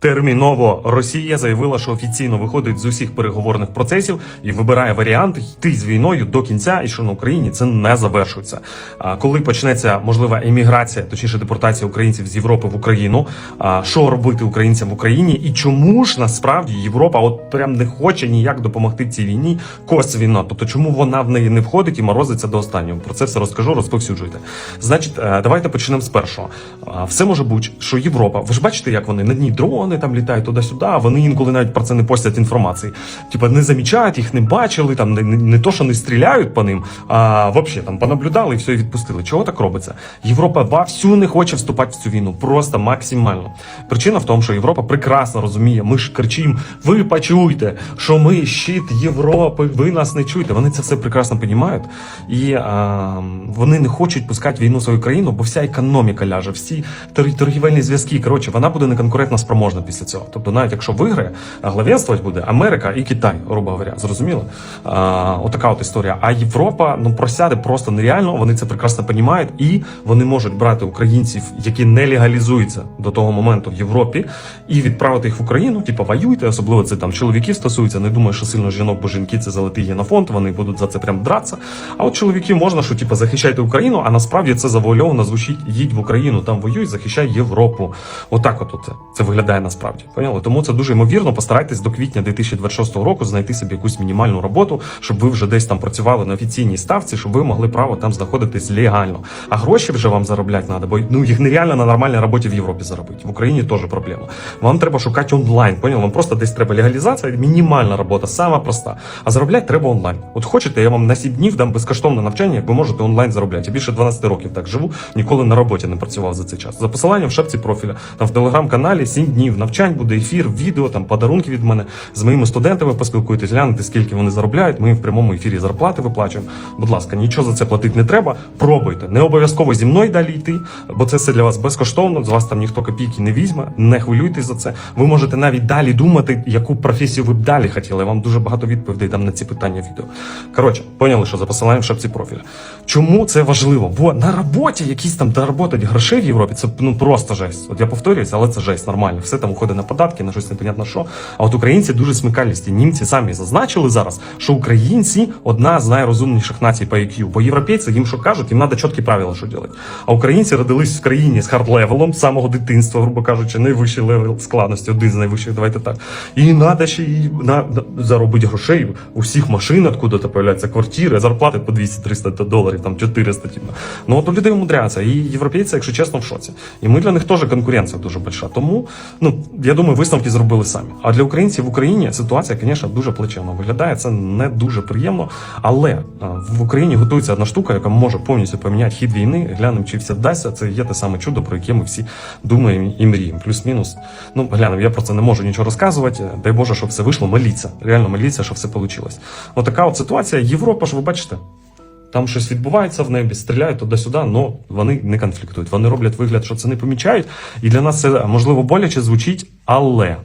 Терміново Росія заявила, що офіційно виходить з усіх переговорних процесів і вибирає варіант йти з війною до кінця, і що на Україні це не завершується. А коли почнеться можлива еміграція, точніше депортація українців з Європи в Україну, а що робити українцям в Україні, і чому ж насправді Європа от прям не хоче ніяк допомогти цій війні косвіно? Тобто, чому вона в неї не входить і морозиться до останнього? Про це все розкажу, розповсюджуйте. Значить, е, давайте почнемо з першого. Все може бути, що Європа, ви ж бачите, як вони на дні дрони там літають туди-сюди, а вони інколи навіть про це не постять інформації. Типа не замічають, їх не бачили, там не, не, то, що не стріляють по ним, а взагалі там понаблюдали і все і відпустили. Чого так робиться? Європа вовсю не хоче вступати в цю війну, просто максимально. Причина в тому, що Європа прекрасно розуміє, ми ж кричимо: ви почуйте, що ми щит Європи, ви нас не чуєте. Вони це все прекрасно розуміють, і а, вони не хочуть пускати війну в свою країну, бо вся економіка ляже, всі тор- торгівельні зв'язки. Коротше, вона буде неконкурентно спроможна після цього. Тобто, навіть якщо виграє, а главенствувати буде Америка і Китай, грубо говоря, зрозуміло? А, отака от історія. А Європа ну просяде просто нереально. Вони це прекрасно розуміють, і вони можуть брати українців, які не легалізуються до того моменту в Європі, і відправити їх в Україну. Типу, воюйте, особливо це там чоловіків стосується. Не думаю, що сильно жінок, бо жінки це золотий генофонд. Вони будуть за це прям дратися. А от чоловіків можна, що типу, захищайте Україну, а насправді це завуальовано звучить їдь в Україну, там воюй, захищай Європу. Отак, от це, це виглядає насправді. Поняли? Тому це дуже ймовірно. Постарайтесь до квітня 2026 року знайти собі якусь мінімальну роботу, щоб ви вже десь там працювали на офіційній ставці, щоб ви могли право там знаходитись легально. А гроші вже вам заробляти треба, бо ну їх нереально на нормальній роботі в Європі заробити. В Україні теж проблема. Вам треба шукати онлайн. Поняли? Вам просто десь треба легалізація, мінімальна робота, сама проста. А заробляти треба онлайн. От хочете, я вам на 7 днів дам безкоштовне навчання, як ви можете онлайн заробляти. Я більше 12 років так живу, ніколи на роботі не працював за цей час. За посиланням в шапці профіля. Там в телеграм-каналі 7 днів навчань буде ефір, відео, там подарунки від мене. З моїми студентами поспілкуйтесь, глянете, скільки вони заробляють. Ми в прямому ефірі зарплати виплачуємо. Будь ласка, нічого за це платити не треба. Пробуйте. Не обов'язково зі мною далі йти, бо це все для вас безкоштовно. З вас там ніхто копійки не візьме. Не хвилюйтесь за це. Ви можете навіть далі думати, яку професію ви б далі хотіли. Я вам дуже багато відповідей дам на ці питання відео. Коротше, поняли, що за посиланням в шапці профіля. Чому це важливо? Бо на роботі якісь там доработать грошей в Європі, це ну просто жесть. От я повторююся, але це жесть нормально. Все там уходить на податки, на щось непонятно що. А от українці дуже смикалісті. Німці самі зазначили зараз, що українці одна з найрозумніших націй по IQ. Бо європейці їм що кажуть, їм треба чіткі правила, що робити. А українці родились в країні з хард-левелом, самого дитинства, грубо кажучи, найвищий левел складності, один з найвищих, давайте так. І треба ще й на, заробити грошей. У всіх машин, откуда то появляються квартири, зарплати по 200-300 доларів, там 400, типу. Ну от у людей умудряються. І європейці, якщо чесно, в шоці. І ми для них теж конкуренція дуже большая. Тому, ну, я думаю, висновки зробили самі. А для українців в Україні ситуація, звісно, дуже плачевно виглядає. Це не дуже приємно. Але в Україні готується одна штука, яка може повністю поміняти хід війни. Глянемо, чи все вдасться. Це є те саме чудо, про яке ми всі думаємо і мріємо. Плюс-мінус. Ну, глянемо, я про це не можу нічого розказувати. Дай Боже, щоб все вийшло. Моліться. Реально моліться, щоб все вийшло. Отака от ситуація. Європа ж ви бачите. Там щось відбувається в небі, стріляють туди-сюди, але вони не конфліктують. Вони роблять вигляд, що це не помічають. І для нас це можливо боляче звучить, але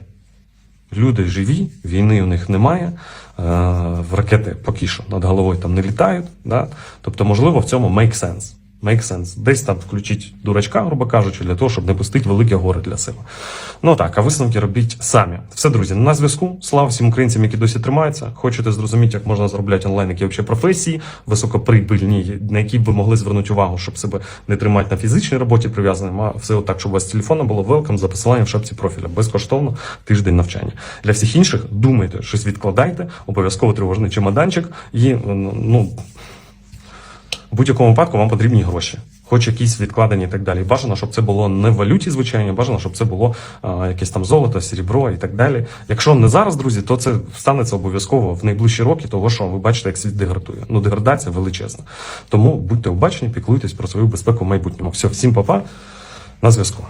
люди живі, війни у них немає. е, В ракети поки що над головою там не літають. Да? Тобто, можливо, в цьому make sense. Make sense. Десь там включіть дурачка, грубо кажучи, для того, щоб не пустити велике горе для себе. Ну так, а висновки робіть самі. Все, друзі, на зв'язку. Слава всім українцям, які досі тримаються. Хочете зрозуміти, як можна заробляти онлайн, які взагалі професії, високоприбильні, на які б ви могли звернути увагу, щоб себе не тримати на фізичній роботі прив'язаним, а все отак, щоб у вас телефона було велкам за посиланням в шапці профіля. Безкоштовно тиждень навчання. Для всіх інших думайте, щось відкладайте, обов'язково тривожний чемоданчик і ну. Будь-якому випадку вам потрібні гроші, хоч якісь відкладені і так далі. Бажано, щоб це було не в валюті, звичайно, бажано, щоб це було а, якесь там золото, срібро і так далі. Якщо не зараз, друзі, то це станеться обов'язково в найближчі роки, того що ви бачите, як світ деградує. Ну, деградація величезна. Тому будьте обачені, піклуйтесь про свою безпеку в майбутньому. Все, всім па-па, на зв'язку.